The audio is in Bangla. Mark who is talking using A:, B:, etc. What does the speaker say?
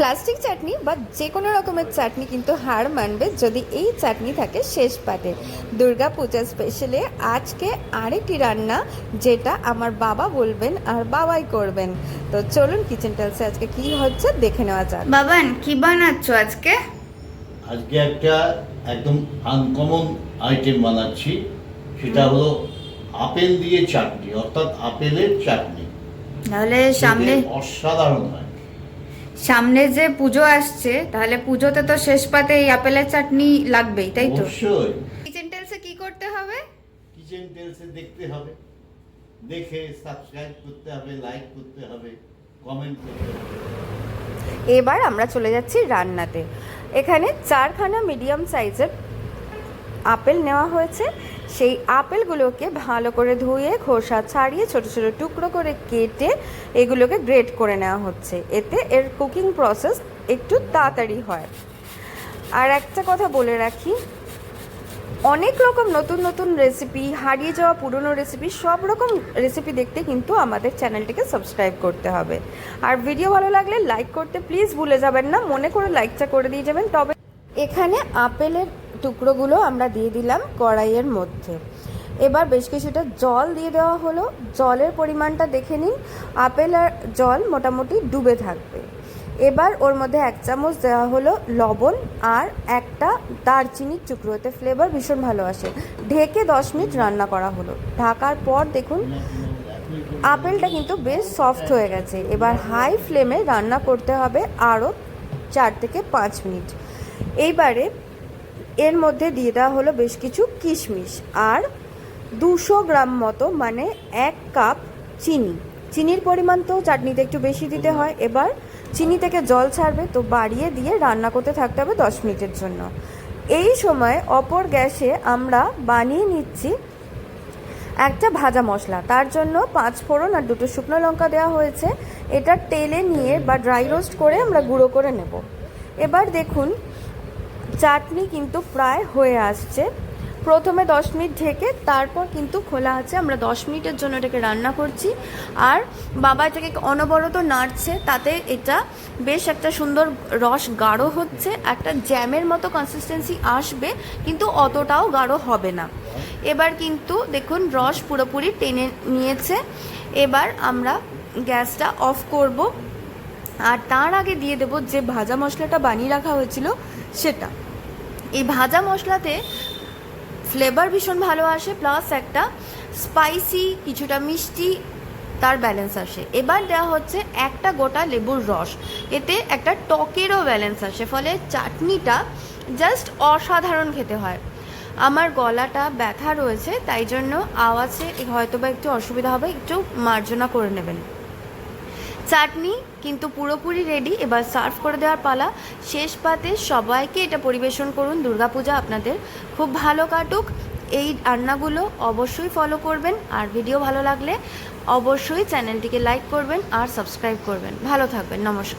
A: প্লাস্টিক চাটনি বা যে কোনো রকমের চাটনি কিন্তু হার মানবে যদি এই চাটনি থাকে শেষ পাতে দুর্গা পূজা স্পেশালে আজকে আরেকটি রান্না যেটা আমার বাবা বলবেন আর বাবাই করবেন। তো চলুন কিচেন টেলসে আজকে কি হচ্ছে দেখে নেওয়া যাক।
B: বাবান কি বানাচ্ছো আজকে?
C: আজকে একটা একদম আনকমন আইটেম বানাচ্ছি। সেটা হলো আপেল দিয়ে চাটনি অর্থাৎ আপেলের চাটনি।
B: তাহলে সামনে
C: অসাধারণ হয়।
B: সামনে যে পুজো আসছে তাহলে পুজোতে তো শেষ পাতে এই আপেলের চাটনি লাগবেই তাই তো?
C: অবশ্যই।
B: কিচেন টেলসে কি করতে হবে?
C: কিচেন টেলসে দেখতে হবে। দেখে সাবস্ক্রাইব করতে হবে লাইক করতে হবে কমেন্ট করতে হবে।
A: এবার আমরা চলে যাচ্ছি রান্নাতে। এখানে চারখানা মিডিয়াম সাইজের আপেল নেওয়া হয়েছে। সেই আপেলগুলোকে ভালো করে ধুয়ে খোসা ছাড়িয়ে ছোট ছোট টুকরো করে কেটে এগুলোকে গ্রেট করে নেওয়া হচ্ছে। এতে এর কুকিং প্রসেস একটু তাড়াতাড়ি হয়। আর একটা কথা বলে রাখি, অনেক রকম নতুন নতুন রেসিপি হারিয়ে যাওয়া পুরনো রেসিপি সব রকম রেসিপি দেখতে কিন্তু আমাদের চ্যানেলটিকে সাবস্ক্রাইব করতে হবে। আর ভিডিও ভালো লাগলে লাইক করতে প্লিজ ভুলে যাবেন না, মনে করে লাইকটা করে দিয়ে যাবেন। তবে এখানে আপেলের টুকরোগুলো আমরা দিয়ে দিলাম কড়াইয়ের মধ্যে। এবার বেশ কিছুটা জল দিয়ে দেওয়া হলো। জলের পরিমাণটা দেখে নিন। আপেল আর জল মোটামুটি ডুবে থাকবে। এবার ওর মধ্যে এক চামচ দেওয়া হলো লবণ আর একটা দারচিনির টুকরো। এতে ফ্লেভার ভীষণ ভালো আসে। ঢেকে দশ মিনিট রান্না করা হলো। ঢাকার পর দেখুন, আপেলটা কিন্তু বেশ সফট হয়ে গেছে। এবার হাই ফ্লেমে রান্না করতে হবে আরও চার থেকে পাঁচ মিনিট। এইবারে এর মধ্যে দিয়ে দেওয়া হলো বেশ কিছু কিশমিশ আর দুশো গ্রাম মতো মানে এক কাপ চিনি। চিনির পরিমাণ তো চাটনিতে একটু বেশি দিতে হয়। এবার চিনি থেকে জল ছাড়বে, তো বাড়িয়ে দিয়ে রান্না করতে থাকতে হবে দশ মিনিটের জন্য। এই সময় অপর গ্যাসে আমরা বানিয়ে নিচ্ছি একটা ভাজা মশলা। তার জন্য পাঁচ ফোড়ন আর দুটো শুকনো লঙ্কা দেওয়া হয়েছে। এটা তেলে নিয়ে বা ড্রাই রোস্ট করে আমরা গুঁড়ো করে নেব। এবার দেখুন চাটনি কিন্তু প্রায় হয়ে আসছে। প্রথমে দশ মিনিট ঢেকে তারপর কিন্তু খোলা আছে। আমরা দশ মিনিটের জন্য এটাকে রান্না করছি। আর বাবা এটাকে অনবরত নাড়ছে, তাতে এটা বেশ একটা সুন্দর রস গাঢ় হচ্ছে। একটা জ্যামের মতো কনসিস্টেন্সি আসবে, কিন্তু অতটাও গাঢ় হবে না। এবার কিন্তু দেখুন, রস পুরোপুরি টেনে নিয়েছে। এবার আমরা গ্যাসটা অফ করব। আর তার আগে দিয়ে দেবো যে ভাজা মশলাটা বানিয়ে রাখা হয়েছিল, সেটা। এই ভাজা মশলাতে ফ্লেভার ভীষণ ভালো আসে প্লাস একটা স্পাইসি কিছুটা মিষ্টি, তার ব্যালেন্স আসে। এবার দেওয়া হচ্ছে একটা গোটা লেবুর রস। এতে একটা টকেরও ব্যালেন্স আসে, ফলে চাটনিটা জাস্ট অসাধারণ খেতে হয়। আমার গলাটা ব্যথা রয়েছে, তাই জন্য আওয়াজে হয়তো বা একটু অসুবিধা হবে, একটু মার্জনা করে নেবেন। চাটনি, কিন্তু পুরোপুরি রেডি এবার সার্ভ করে দেওয়ার পালা। শেষ পাতে সবাইকে এটা পরিবেশন করুন। দুর্গাপূজা আপনাদের খুব ভালো কাটুক। এই রান্নাগুলো অবশ্যই ফলো করবেন। আর ভিডিও ভালো লাগলে অবশ্যই চ্যানেলটিকে লাইক করবেন আর সাবস্ক্রাইব করবেন। ভালো থাকবেন। নমস্কার।